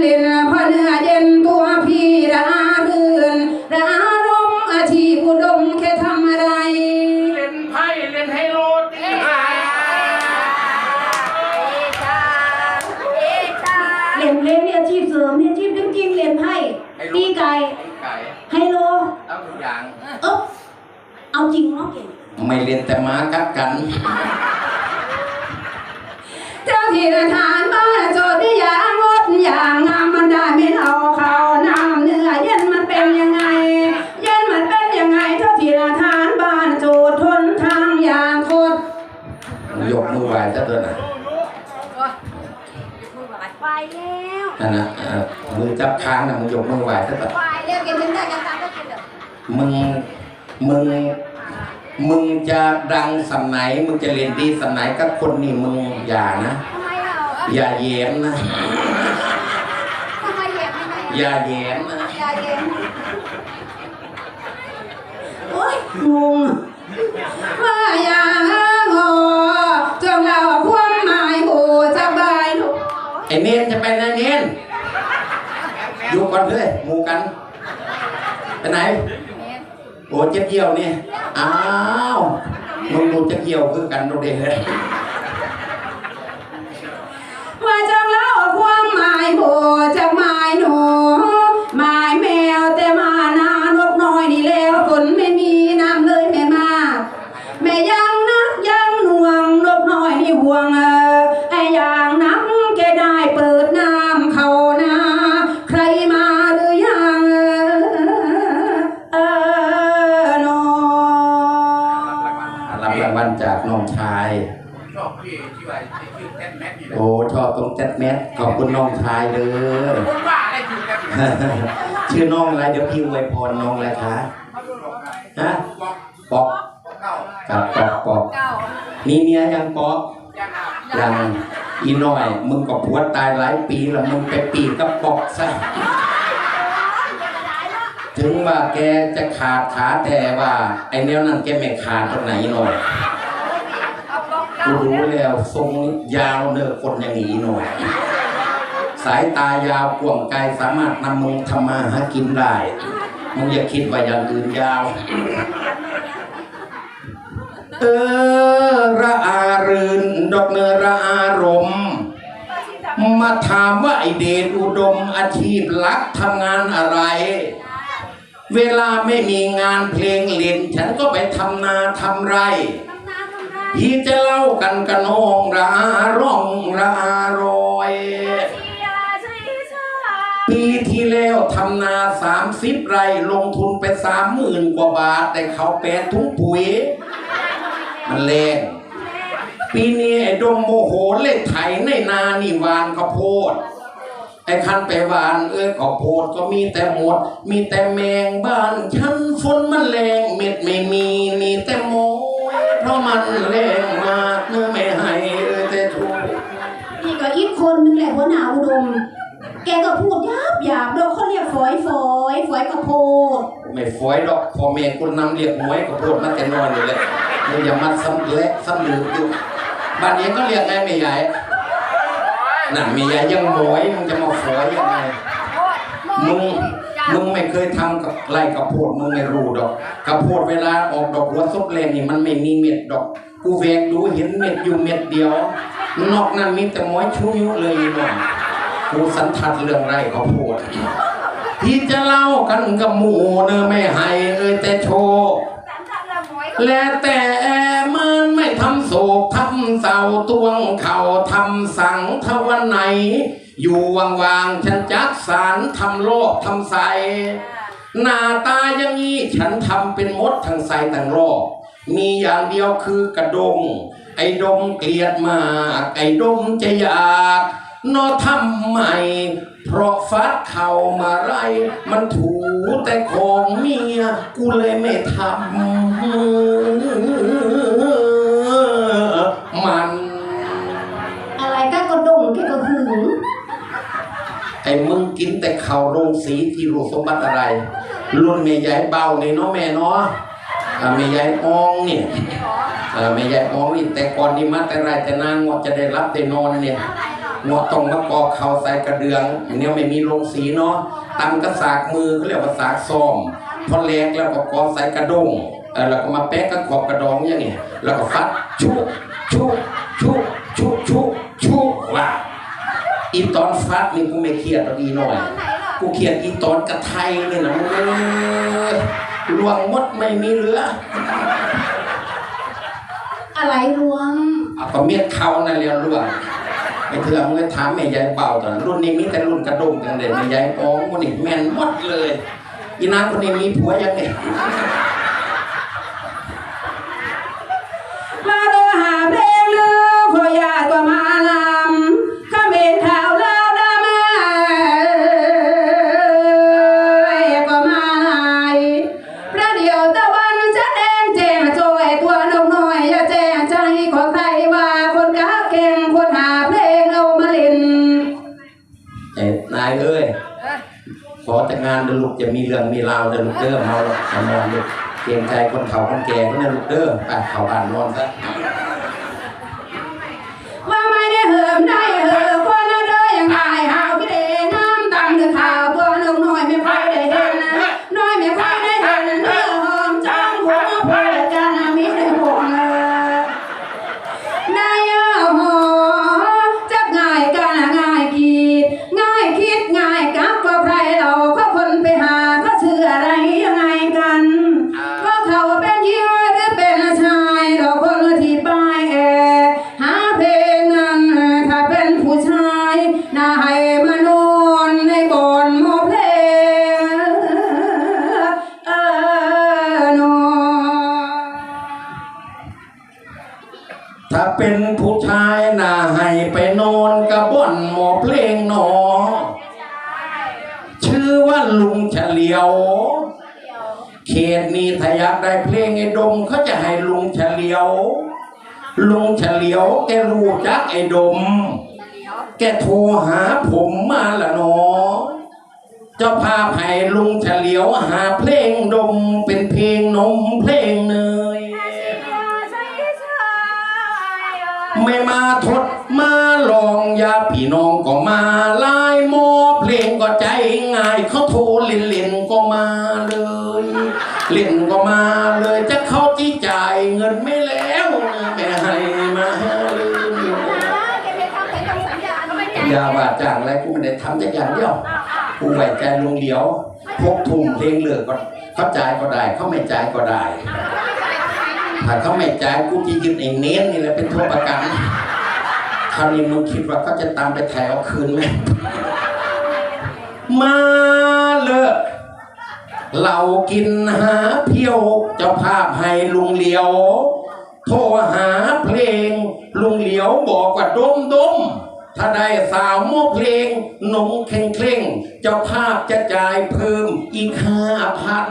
เล่นพอเนื้อเย็นตัวพี่รารื่นรารมอาชีพอุดมแค่ทำอะไร เล่นไพ่เล่นไฮโลตีหายเล่นเล่นเนี่ยอาชีพเสริมเนี่ยอาชีพจริงๆเล่นไพ่ตีไก่ไก่ไฮโลเอาทุกอย่างเอ๊บเอาจริงเนาะเก่งไม่เล่นแต่ม้ากัดกัน เจ้าที่ทานบ้า จับค้างนะมึงยกมือไหว้ซะตัวไปแล้วกินถึงได้กันตามก็กินเด้อมึงมึงมึงจะดังสำไหนมึงจะเล่นดีสำไหนกับคนนี่มึงอย่านะทำไมเราเอ้ยอย่าแย้มนะทำไมเหยียบไม่ได้อย่าแย้มนะยาเย็นโอ้ยงงว่าอย่างงอจงเล่าความหมายโหจะบายลูกไอ้เนนจะไปไหนเนน อยู่ก่อนเลยหมู่กันไปไหนโอ้เจ็บเยี่ยวนี่อ้าวมึงดูเจ็บเกี่ยวคือกันโดเดเลยว่าจังเล่าความหมายโหจังหมายหนู จ็ดแมทขอบคุณน้องชายเลย ผมว่าได้ชื่อแท็ดแม็กชื่อน้องอะไรเดี๋ยวพี่อวยพรน้องอะไรคะฮะบอกปอกเก้ากับปอกปอกเก้ามีเมียยังปอกย่างอะยังอีน้อย มึงก็ผัวตายหลายปีแล้วมึงไปปีกับปอกซะถึงว่าแกจะขาดขาแต่ว่า ไอ้แนวนั้นแกไม่ขาดตรงไหนหน่อย เอาปอกเก้า กู รู้แล้วทรงยาวเนอคนอย่างนี้หน่อย สายตายาวกว้างไกลสามารถนำมึงทำมาหากินได้มึงอย่าคิดว่าอย่างอื่นยาว เออระอารื่นดอกเนอระอารมณ์มาถามว่าไอเดชอุดมอาชีพลักทำงานอะไร เวลาไม่มีงานเพลงเล่น ฉันก็ไปทำนาทำไร ทำนาทำไรพี่จะเล่ากันกระนองราร้องรารอยปีที่แล้วทำนาสามสิบไร่ลงทุนไปสามหมื่นกว่าบาท แต่เขาแปลทุกปุ๋ย มันแรงปีนี้ไอ้ดมโมโหเล่ไถในนานี่วานข้าวโพดไอ้คันไปหวานเอ้ยข้าวโพดก็มีแต่หมด มีแต่แมงบ้านฉันฝนมันแรงเม็ดไม่มีมีแต่โม เพราะมันแรงมากเมื่อไม่ให้เอ้ยแต่ถูกนี่ก็อีกคนนึงแหละหัวหน้าอุดม แกก็พูดหยาบหยาบเดี๋ยวเขาเรียกฝอยฝอยฝอยกระโพดไม่ฝอยดอกพ่อแม่คุณนำเรียกหวยข้าวโพดมาแต่น้อยนี่แหละมึงอย่ามาซ้ำเละซ้ำลืมอยู่บ้านนี้ก็เรียกไงแม่ใหญ่น่ะแม่ใหญ่ยังหมวยมึงจะมาฝอยยังไงมึง มึงไม่เคยทำกับไรกระโพดมึงไม่รู้ดอกกระโพดเวลาออกดอกหัวซุกเลนนี่มันไม่มีเม็ดดอก กูแวกดูเห็นเม็ดอยู่เม็ดเดียว นอกนั้นมีแต่หมอยชุยเลยหน่อยกูสันทัดเรื่องไรกระโพดที่จะเล่ากันกับหมูเนอไม่ให้เอ้ยแต่โชว์และแต่มันไม่ทำโศกทำเศร้าตวงเข่าทำสังทวันไหน อยู่ว่างๆฉันจักสารทำโลกทำใสหน้าตาอย่างนี้ฉันทำเป็นมดทั้งใสทั้งรอบมีอย่างเดียวคือกระดง ไอ้ดมเกลียดมาก ไอ้ดมจะอยากนอทำไมเพราะฟัดเข่ามาไร มันถูแต่ของเมีย กูเลยไม่ทำมัน อะไรก็กระดงแกก็หึง ไอ้มึงกินแต่ข้าวโรงสีที่รูสมบัติอะไร รุ่นแม่ยายเบาในเนาะแม่เนาะแม่ยายอองเนี่ยเออแม่ยายอองนี่แต่ก่อนนี่มาแต่ไรแต่นางว่าจะได้รับได้นอนเนี่ยงอตรงมะกอกเขาใส่กระเดืองเนี่ยไม่มีลงสีเนาะตำกระสากมือเขาเรียกว่าสากซ้อมพอแลกแล้วก็กอใส่กระด้งเออแล้วก็มาแปะกับขอบกระดองอย่างนี้แล้วก็ฟัดชุชุชุชุชุชุว่า อีตอนฟัดนี่กูไม่เครียดหรอกอีหน่อย กูเครียดอีตอนกระไทยนี่นะมึงเอ้ยลวงมดไม่มีเหลือ อะไรรวมเอาก็เมียดเขานั่นเรียนรู้ไอ้เถื่อมึงเลยถามแม่ยายเบาตอนนั้นรุ่นนี้มีแต่รุ่นกระดงกันเด็ดแม่ยายโอ้คนนี้แม่นหมดเลยอีนางคนนี้มีผัวยังไง เรื่องมีราวเดอลูกเด้อเมาแล้วเอานอนลูกเกรงใจคนเขาคนแก่คนนั้นลูกเด้อไปเขาบ้านนอนซะ เขตนี้ถ้าอยากได้เพลงไอ้ดมเขาจะให้ลุงเฉลียว ลุงเฉลียวแกรู้จักไอ้ดม แกโทรหาผมมาละเนาะจ้าภาพให้ลุงเฉลียวหาเพลงดมเป็นเพลงนมเพลงเนยไม่มาทดมาลองยาพี่น้องก็มาไล่หมเพลงก็ใจง่ายเขาโทรเล่นเล่นๆก็มาเลย เล่นก็มาเลยจะเข้าที่จ่ายเงินไม่แล้วไม่ให้มาเลยยาว่าจ้างอะไรกูไม่ได้ทำจักอย่างเดียวกูไว้ใจลุงเดียวพกทุ่มเพลงเหลือก็เขาจ่ายก็ได้ เขาไม่จ่ายก็ได้ถ้าเขาไม่จ่ายกูจะยึดไอ้เน้นนี่แหละเป็นโทษประกันคราวนี้มึงคิดว่าเขาจะตามไปถ่ายเอาคืนไหมมาเลย เรากินหาเพียวเจ้าภาพให้ลุงเหลียว โทรหาเพลง ลุงเหลียวบอกว่าดมดมถ้าได้สาวโมเพลงหนุ่มเคร่งเคร่งเจ้าภาพจะจ่ายเพิ่มอีกห้าพัน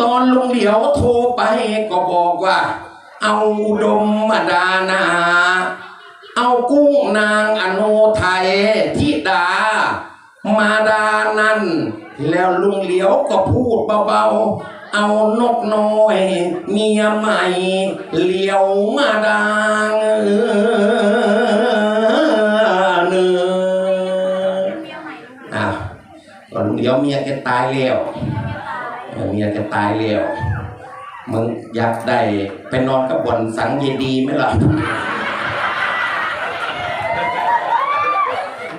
ตอนลุงเดียวโทรไปก็บอกว่า เอาอุดมมาดานา เอากุ้งนางอโนไทยทิดา มาดานัน แล้วลุงเหลียวก็พูดเบาๆ เอานกน้อย เมียใหม่เหลียวมาดางเนื้ออ้าวตอนลุงเหลียวเมียแกตายแล้วเมียจะตายแล้วมึงอยากได้ไปนอนกับบนสังเยดีไหมล่ะ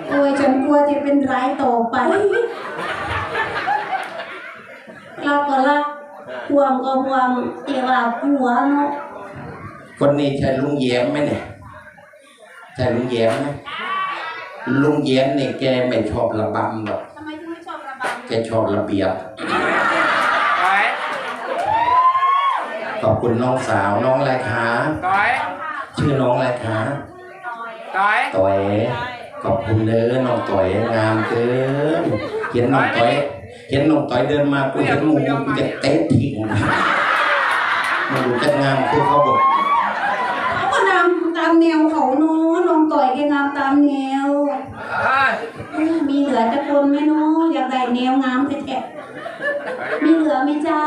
โอ้ยฉันกลัวจะเป็นร้ายต่อไป รักก็รักห่วงก็ห่วงเกี่ยวกับหัวเนาะคนนี้ใช่ลุงแย้มไหมเนี่ยใช่ลุงแย้มไหมลุงแย้มเนี่ยแกไม่ชอบระบำหรอกทำไมถึงไม่ชอบระบแกชอบระเบียบต่อยขอบคุณน้องสาวน้องอะไรคะต่อยชื่อน้องอะไรคะต่อยต่อย ขอบคุณเด้อน้องต่อยงามเกินเห็นน้องต่อย เห็นน้องต่อยเดินมากูเห็นหมูกูจะเตะทิ้งมันดูจะงามคือเขาบอกเขาก็นำตามแนวเขาเนาะน้องต่อยแกงามตามแนวเอ้ยมีเหลือจะคนไหมเนาะอยากได้แนวงามแท้ๆมีเหลือไหมจ้า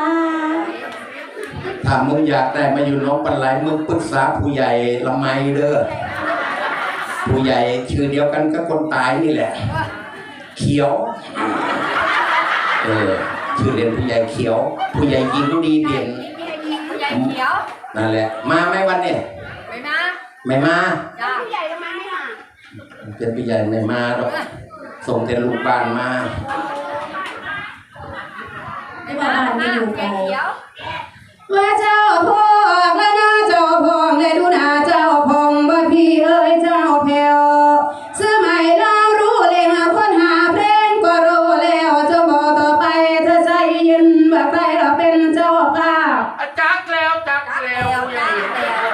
ถ้ามึงอยากได้มาอยู่น้องปันไหลมึงปรึกษาผู้ใหญ่ละไมเด้อผู้ใหญ่ชื่อเดียวกันก็คนตายนี่แหละ เขียว เออชื่อเล่นผู้ใหญ่เขียว ผู้ใหญ่ยิงดีเด่นใหญ่เขียวนั่นแหละ มาไหมวันเนี่ยไม่มาไม่มาจ้าผู้ใหญ่ทำไมไม่มาเป็นผู้ใหญ่ไม่มาหรอกส่งแต่ลูกบ้านมาไม่ว่าบ้านไม่อยู่ใหกัญ่นเขียวว่าเจ้าพองและนะเจ้าพองและดูหน้าเจ้าพองบ่พี่เอ้ยเจ้าแผ่ว ภาจักแล้วจักแล้ว จักแล้ว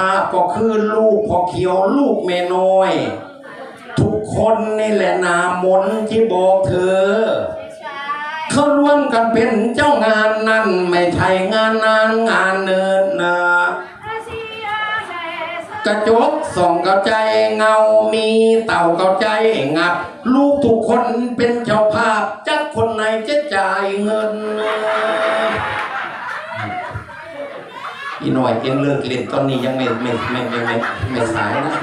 าภาพก็คือลูกพ่อเขียวลูกเมน้อย ทุกคนนี่แหละนามมนต์ที่บอกเธอใช่เขาร่วมกันเป็นเจ้างานนั่น ไม่ใช่งานนานงานเนินนะกระจกส่องเข้าใจเงามีเต่าเข้าใจงับ ลูกทุกคนเป็นเจ้าภาพจักคนไหนจะจ่ายเงิน อีหน่อยเองเลิกเล่นตอนนี้ยังไม่ไม่ไม่ไม่ไม่ไม่สายนะ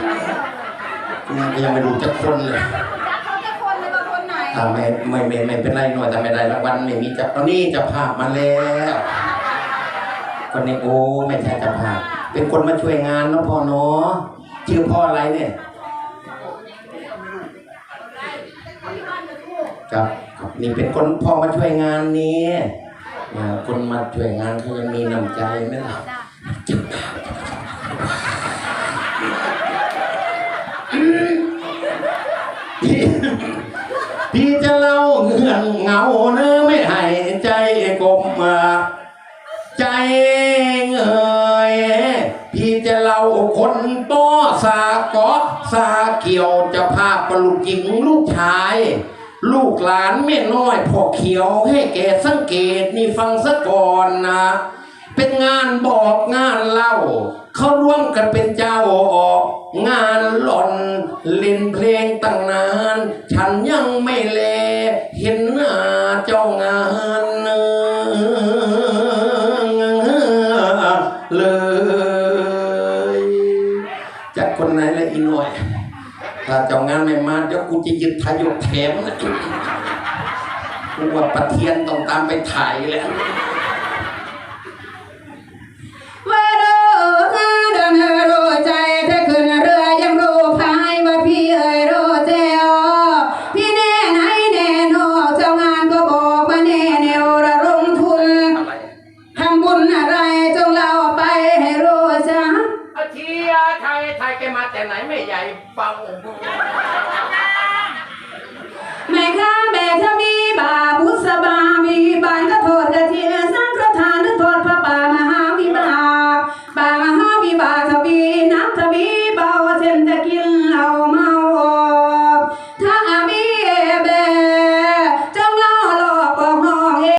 ยังยังไม่รู้จักคนเลยจักเขาจะคนเลยว่าคนไหนถ้าไม่ไม่ไม่ไม่เป็นไรหน่อยแต่ไม่ได้รางวัลไม่มีจับตอนนี้จะภาพมาแล้วคนนี้โอ้ไม่ใช่เจะภาพ เป็นคนมาช่วยงานเนาะพ่อเนาะชื่อพ่ออะไรเนี่ยครับครับนี่เป็นคนพ่อมาช่วยงานนี้อ่าคนมาช่วยงานเขายังมีน้ำใจไหมล่ะ พี่พี่จะเล่าเงื่อนเหงาเนื้อไม่ให้ใจกลมาใจเงยพี่จะเล่าคนต้อสาเกาะสาเกี่ยวจะภาปลูกหญิงลูกชาย ลูกหลานแม่น้อยพ่อเขียวให้แกสังเกตนี่ฟังซะก่อนนะ เป็นงานบอกงานเล่า เขาร่วมกันเป็นเจ้าออก งานหล่อนเล่นเพลงตั้งนาน ฉันยังไม่แล เห็นหน้าเจ้างานเลยจากคนไหนละอีหน่อย ถ้าเจ้างานไม่มาเดี๋ยวกูจะยึดทายกแถมนะกูว่าประเทียนต้องตามไปถ่ายแล้ว แต่ไหนไม่ใหญ่เบาแม่คะ